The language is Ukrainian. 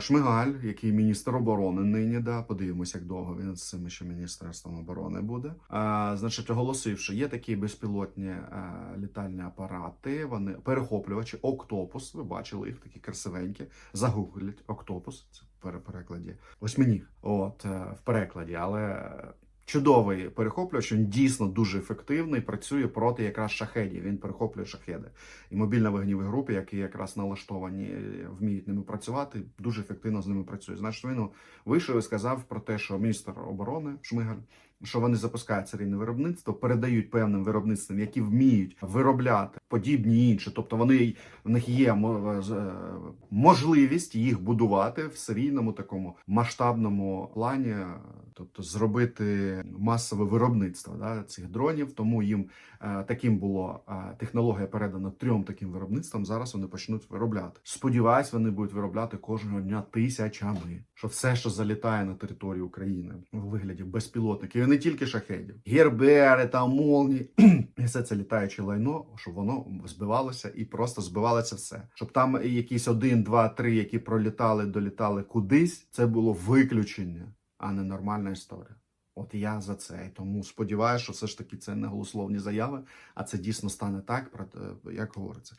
Шмигаль, який міністр оборони нині, да, подивимося, як довго він з цим ще міністерством оборони буде. А, значить, оголосив, що є такі безпілотні а, літальні апарати. Вони перехоплювачі, октопус. Ви бачили їх такі красивенькі. Загугліть октопус. Це в перекладі. Ось мені, От е, в перекладі, але. Чудовий перехоплювач, він дійсно дуже ефективний, працює проти якраз шахедів. Він перехоплює шахеди. І мобільна вогніві групи, які якраз налаштовані, е, вміють ними працювати, дуже ефективно з ними працює. Значить, він вийшов і сказав про те, що міністр оборони Шмигаль, що вони запускають серійне виробництво, передають певним виробництвам, які вміють виробляти подібні інші. Тобто вони в них є мо- е, можливість їх будувати в серійному такому масштабному плані, е, тобто зробити масове виробництво да, цих дронів. Тому їм е, таким було е, технологія передана трьом таким виробництвам. Зараз вони почнуть виробляти. Сподіваюсь, вони будуть виробляти кожного дня тисячами. Що все, що залітає на територію України у вигляді безпілотників, і не тільки шахедів, гербери та молні, і все це літаюче лайно, щоб воно збивалося і просто збивалося все. Щоб там якісь один, два, три, які пролітали, долітали кудись, це було виключення, а не нормальна історія. От я за це. І тому сподіваюся, що все ж таки це не голословні заяви, а це дійсно стане так, те, як говориться.